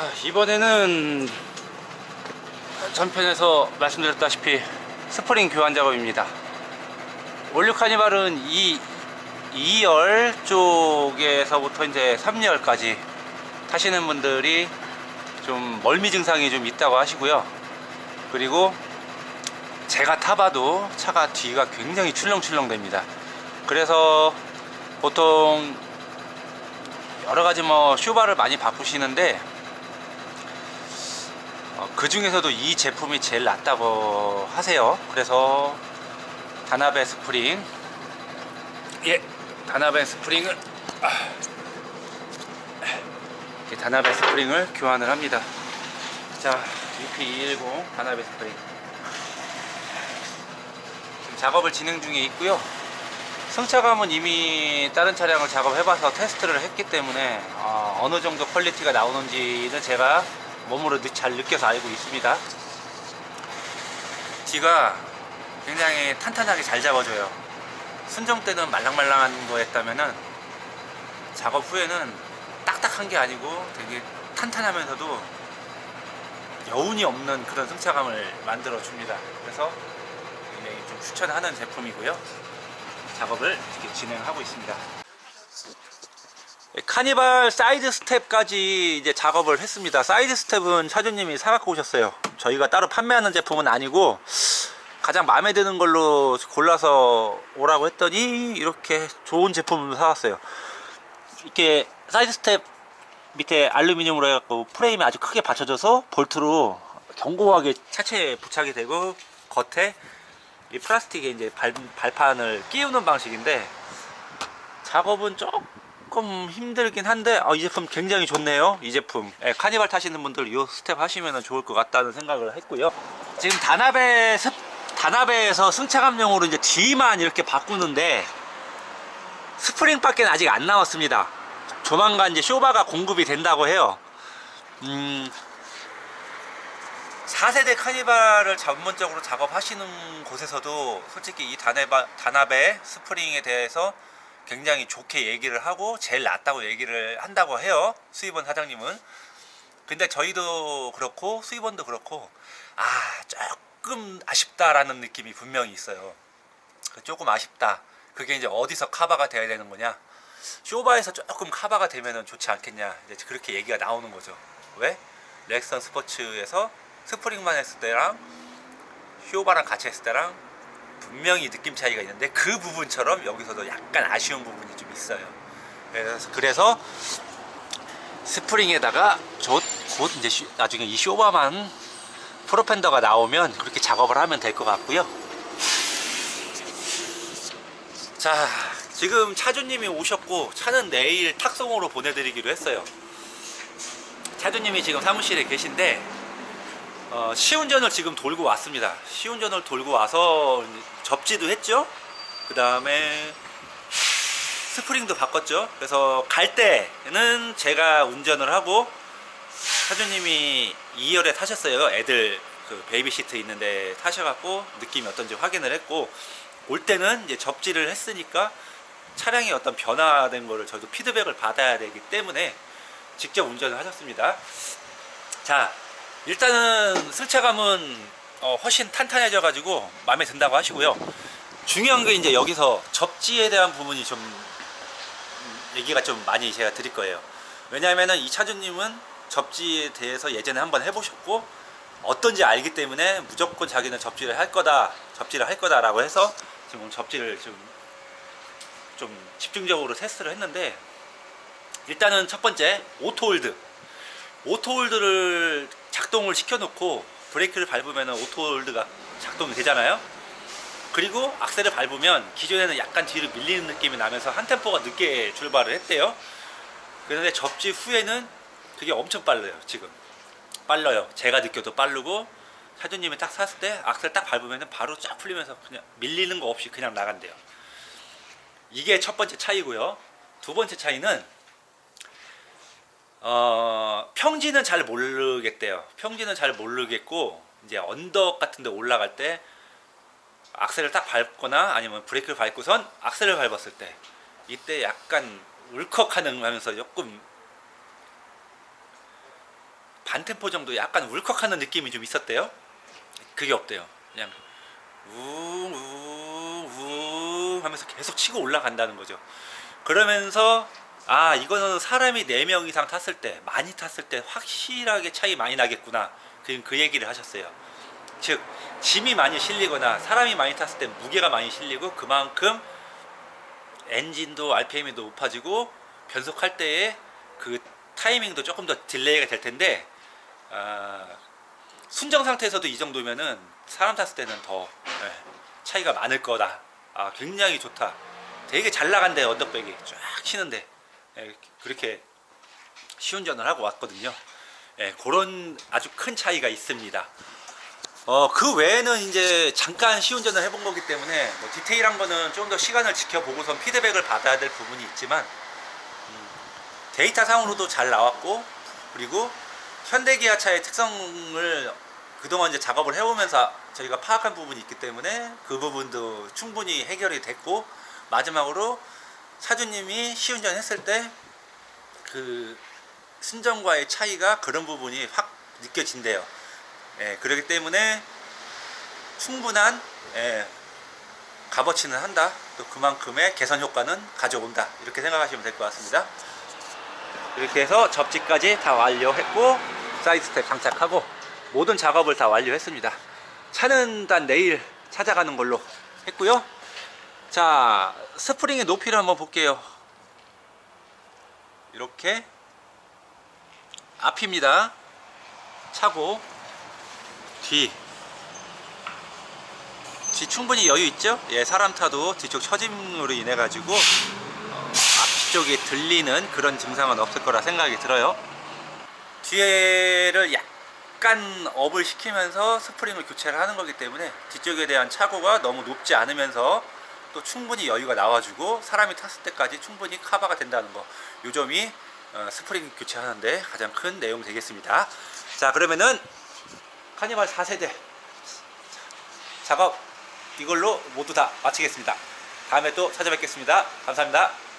아, 이번에는 전편에서 말씀드렸다시피 스프링 교환 작업입니다. 올류 카니발은 이 2열 쪽에서부터 이제 3열까지 타시는 분들이 좀 멀미 증상이 좀 있다고 하시고요. 그리고 제가 타봐도 차가 뒤가 굉장히 출렁출렁 됩니다. 그래서 보통 여러 가지 뭐 쇼바를 많이 바꾸시는데 어, 그 중에서도 이 제품이 제일 낫다고 하세요. 그래서 다나베 스프링 예 다나베 스프링을 아, 다나베 스프링을 교환을 합니다. 자 UP210 다나베 스프링 지금 작업을 진행 중에 있고요. 승차감은 이미 다른 차량을 작업해봐서 테스트를 했기 때문에 어, 느 정도 퀄리티가 나오는지는 제가 몸으로 느- 잘 느껴서 알고 있습니다. 뒤가 굉장히 탄탄하게 잘 잡아줘요. 순정 때는 말랑말랑한 거였다면은 작업 후에는 딱딱한 게 아니고 되게 탄탄하면서도 여운이 없는 그런 승차감을 만들어 줍니다. 그래서 굉장히 좀 추천하는 제품이고요. 작업을 이렇게 진행하고 있습니다. 카니발 사이드 스텝까지 이제 작업을 했습니다. 사이드 스텝은 차주님이 사갖고 오셨어요. 저희가 따로 판매하는 제품은 아니고 가장 마음에 드는 걸로 골라서 오라고 했더니 이렇게 좋은 제품을 사왔어요. 이렇게 사이드 스텝 밑에 알루미늄으로 해갖고 프레임이 아주 크게 받쳐져서 볼트로 견고하게 차체에 부착이 되고 겉에 이 플라스틱에 이제 발, 발판을 끼우는 방식인데 작업은 조금 힘들긴 한데 아, 이 제품 굉장히 좋네요 이 제품. 예, 카니발 타시는 분들 이 스텝 하시면 좋을 것 같다는 생각을 했고요. 지금 다나베 습, 다나베에서 승차감용으로 이제 뒤만 이렇게 바꾸는데 스프링 밖에 아직 안 나왔습니다. 조만간 이제 쇼바가 공급이 된다고 해요. 음, 4세대 카니발을 전문적으로 작업하시는 곳에서도 솔직히 이 다나베, 다나베 스프링에 대해서 굉장히 좋게 얘기를 하고 제일 낫다고 얘기를 한다고 해요 수입원 사장님은. 근데 저희도 그렇고 수입원도 그렇고 아 조금 아쉽다라는 느낌이 분명히 있어요. 그 조금 아쉽다. 그게 이제 어디서 카바가 돼야 되는 거냐? 쇼바에서 조금 카바가 되면 좋지 않겠냐? 이제 그렇게 얘기가 나오는 거죠. 왜? 렉선 스포츠에서 스프링만 했을 때랑 쇼바랑 같이 했을 때랑 분명히 느낌 차이가 있는데 그 부분처럼 여기서도 약간 아쉬운 부분이 좀 있어요. 그래서, 그래서 스프링에다가 곧, 곧 이제 쇼- 나중에 이 쇼바만 프로펜더가 나오면 그렇게 작업을 하면 될 것 같고요. 자, 지금 차주님이 오셨고 차는 내일 탁송으로 보내드리기로 했어요. 차주님이 지금 사무실에 계신데 어, 시운전을 지금 돌고 왔습니다. 시운전을 돌고 와서 접지도 했죠. 그 다음에 스프링도 바꿨죠. 그래서 갈 때는 제가 운전을 하고 사주님이 2열에 타셨어요. 애들 그 베이비 시트 있는데 타셔갖고 느낌이 어떤지 확인을 했고 올 때는 이제 접지를 했으니까 차량이 어떤 변화된 거를 저도 피드백을 받아야 되기 때문에 직접 운전을 하셨습니다. 자, 일단은 승차감은 어, 훨씬 탄탄해져 가지고 마음에 든다고 하시고요. 중요한 게 이제 여기서 접지에 대한 부분이 좀 음, 얘기가 좀 많이 제가 드릴 거예요. 왜냐하면은 이 차주님은 접지에 대해서 예전에 한번 해보셨고 어떤지 알기 때문에 무조건 자기는 접지를 할 거다, 접지를 할 거다 라고 해서 지금 접지를 좀, 좀 집중적으로 테스트를 했는데 일단은 첫 번째 오토홀드 오토홀드를 작동을 시켜놓고 브레이크를 밟으면 오토홀드가 작동이 되잖아요. 그리고 악셀을 밟으면 기존에는 약간 뒤로 밀리는 느낌이 나면서 한 템포가 늦게 출발을 했대요. 그런데 접지 후에는 그게 엄청 빨라요 지금. 빨라요. 제가 느껴도 빠르고 사주님이 딱 샀을 때 악셀 딱 밟으면 바로 쫙 풀리면서 그냥 밀리는 거 없이 그냥 나간대요. 이게 첫 번째 차이고요. 두 번째 차이는 어, 평지는 잘 모르겠대요. 평지는 잘 모르겠고 이제 언덕 같은 데 올라갈 때 악셀을 딱 밟거나 아니면 브레이크를 밟고선 악셀을 밟았을 때 이때 약간 울컥하는 하면서 조금 반템포 정도 약간 울컥하는 느낌이 좀 있었대요. 그게 없대요. 그냥 우우우 하면서 계속 치고 올라간다는 거죠. 그러면서 아 이거는 사람이 4명 이상 탔을 때 많이 탔을 때 확실하게 차이 많이 나겠구나 그, 그 얘기를 하셨어요 즉 짐이 많이 실리거나 사람이 많이 탔을 때 무게가 많이 실리고 그만큼 엔진도 RPM이 더 높아지고 변속할 때의 그 타이밍도 조금 더 딜레이가 될 텐데 아, 순정 상태에서도 이 정도면은 사람 탔을 때는 더 예, 차이가 많을 거다. 아 굉장히 좋다. 되게 잘 나간대 언덕백이 쫙 치는데 예, 그렇게 시운전을 하고 왔거든요. 예, 그런 아주 큰 차이가 있습니다. 어, 그 외에는 이제 잠깐 시운전을 해본 거기 때문에 뭐 디테일한 거는 좀 더 시간을 지켜보고선 피드백을 받아야 될 부분이 있지만 음, 데이터 상으로도 잘 나왔고 그리고 현대기아차의 특성을 그동안 이제 작업을 해오면서 저희가 파악한 부분이 있기 때문에 그 부분도 충분히 해결이 됐고 마지막으로 사주님이 시운전 했을 때그 순정과의 차이가 그런 부분이 확 느껴진대요. 예, 그렇기 때문에 충분한 예, 값어치는 한다. 또 그만큼의 개선 효과는 가져온다. 이렇게 생각하시면 될 것 같습니다. 이렇게 해서 접지까지 다 완료했고 사이드 스텝 장착하고 모든 작업을 다 완료했습니다. 차는 단 내일 찾아가는 걸로 했고요. 자, 스프링의 높이를 한번 볼게요. 이렇게 앞입니다. 차고 뒤. 뒤 충분히 여유 있죠? 예, 사람 타도 뒤쪽 처짐으로 인해 가지고 어, 앞쪽이 들리는 그런 증상은 없을 거라 생각이 들어요. 뒤에를 약간 업을 시키면서 스프링을 교체를 하는 거기 때문에 뒤쪽에 대한 차고가 너무 높지 않으면서 또 충분히 여유가 나와주고 사람이 탔을 때까지 충분히 커버가 된다는 거. 요 점이 어, 스프링 교체하는데 가장 큰 내용 되겠습니다. 자, 그러면은 카니발 4세대 작업 이걸로 모두 다 마치겠습니다. 다음에 또 찾아뵙겠습니다. 감사합니다.